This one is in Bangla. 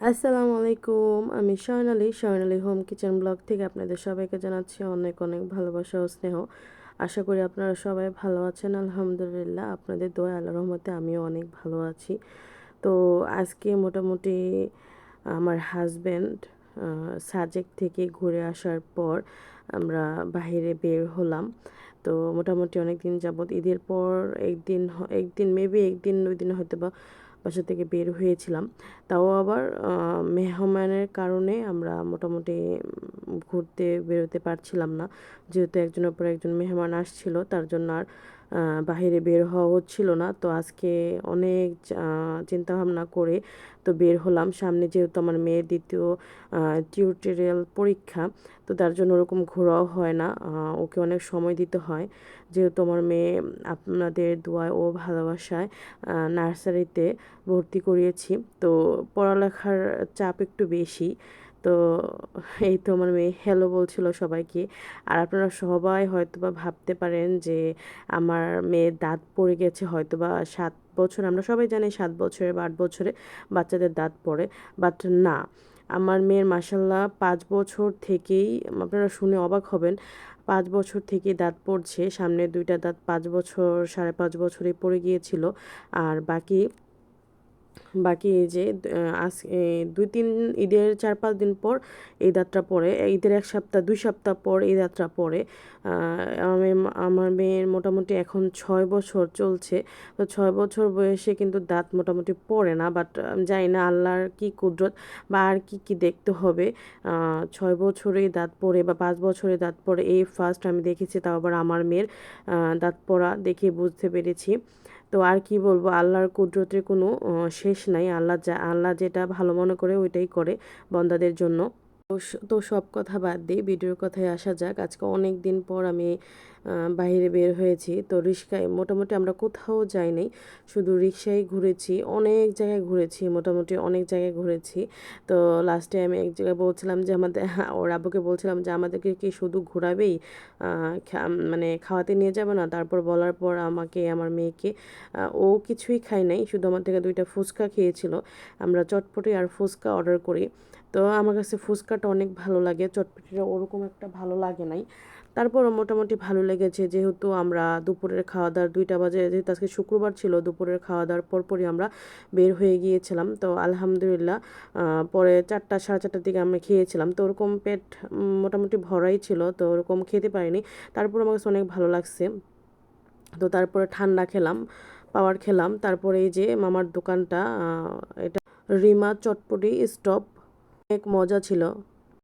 আসসালামু আলাইকুম, আমি Swarnali Swarnali home kitchen vlog থেকে আপনাদের সবাইকে জানাচ্ছি অনেক অনেক ভালোবাসা ও স্নেহ। আশা করি আপনারা সবাই ভালো আছেন, আলহামদুলিল্লাহ। আপনাদের দোয়া আল্লাহ রহমতে আমিও অনেক ভালো আছি। তো আজকে মোটামুটি আমার হাজব্যান্ড সাজেক থেকে ঘুরে আসার পর আমরা বাইরে বের হলাম। তো মোটামুটি অনেক দিন যাবৎ ঈদের পর একদিন একদিন মেবি একদিন দুই দিন হয়তো বা বাসা থেকে বের হয়েছিলাম। তাও আবার মেহমানের কারণে আমরা মোটামুটি ঘুরতে বেরোতে পারছিলাম না। যেহেতু একজনের পর একজন মেহমান আসছিল, তার জন্য আর বাহিরে বের হওয়া হচ্ছিল না। তো আজকে অনেক চিন্তাভাবনা করে তো বের হলাম। সামনে যেহেতু আমার মেয়ের দ্বিতীয় টিউটোরিয়াল পরীক্ষা, তো তার জন্য ওরকম ঘোরাও হয় না। ওকে অনেক সময় দিতে হয়। যেহেতু আমার মেয়ে আপনাদের দোয়ায় ও ভালোবাসায় নার্সারিতে ভর্তি করিয়েছি। তো পড়ালেখার চাপ একটু বেশি। তো এই তো আমার মেয়ে হ্যালো বলছিল সবাইকে। আর আপনারা সবাই হয়তো বা ভাবতে পারেন যে আমার মেয়ের দাঁত পড়ে গেছে হয়তো বা সাত বছর, আমরা সবাই জানি সাত বছরে বা আট বছরে বাচ্চাদের দাঁত পড়ে বাট না। আমার মেয়ের মাসাল্লাহ পাঁচ বছর থেকেই, আপনারা শুনে অবাক হবেন, পাঁচ বছর থেকে দাঁত পড়ছে, সামনে দুইটা দাঁত পাঁচ বছর, সাড়ে পাঁচ বছরে পড়ে গিয়েছিল। আর বাকি বাকি এই যে আজ দুই তিন, ঈদের চার পাঁচ দিন পর এই দাঁতটা পড়ে ঈদের এক সপ্তাহ, দুই সপ্তাহ পর এই দাঁতটা পড়ে। আমি, আমার মেয়ের মোটামুটি এখন ছয় বছর চলছে, তো ছয় বছর বয়সে কিন্তু দাঁত মোটামুটি পড়ে না বাট জানি না আল্লাহর কি কুদরত বা আর কি কি দেখতে হবে। ছয় বছরেই দাঁত পড়ে বা পাঁচ বছরে দাঁত পড়ে, এই ফার্স্ট আমি দেখেছি, তাও আবার আমার মেয়ের দাঁত পড়া দেখে বুঝতে পেরেছি। তো আর কি বলব, আল্লাহর কুদরতের কোনো শেষ নাই। আল্লাহ যা, আল্লাহ যেটা ভালো মনে করে ওইটাই করে বন্দাদের জন্য। তো সব কথা বাদ দিয়ে ভিডিওর কথায় আসা যাক। আজকে অনেক দিন পর আমি বাইরে বের হয়েছি। তো রিক্সায় মোটামুটি আমরা কোথাও যাইনি। শুধু রিক্সায় ঘুরেছি, অনেক জায়গায় ঘুরেছি, মোটামুটি অনেক জায়গায় ঘুরেছি। তো লাস্টে আমি এক জায়গায় বলছিলাম যে আমাদের ওর আব্বুকে বলছিলাম যে আমাদেরকে কি শুধু ঘোরাবেই? মানে খাওয়াতে নিয়ে যাবে না? তারপর বলার পর আমাকে, আমার মেয়েকে ও কিছুই খায় নাই। শুধু আমার থেকে দুইটা ফুচকা খেয়েছিল। আমরা চটপটি আর ফুচকা অর্ডার করি। তো আমার কাছে ফুচকাটা অনেক ভালো লাগে। চটপটিটা ওরকম একটা ভালো লাগে নাই। তারপরও মোটামুটি ভালো লেগেছে যেহেতু আমরা দুপুরের খাওয়া দাওয়ার দুইটা বাজে, যেহেতু আজকে শুক্রবার ছিল, দুপুরের খাওয়া দাওয়ার পরপরই আমরা বের হয়ে গিয়েছিলাম। তো আলহামদুলিল্লাহ পরে চারটা, সাড়ে চারটার দিকে আমরা খেয়েছিলাম। তো ওরকম পেট মোটামুটি ভরাই ছিল, তো ওরকম খেতে পারিনি। তারপর আমার কাছে অনেক ভালো লাগছে। তো তারপরে ঠান্ডা খেলাম, পাওয়ার খেলাম। তারপরে এই যে মামার দোকানটা এটা রিমা চটপটি স্টপ অনেক মজা ছিল।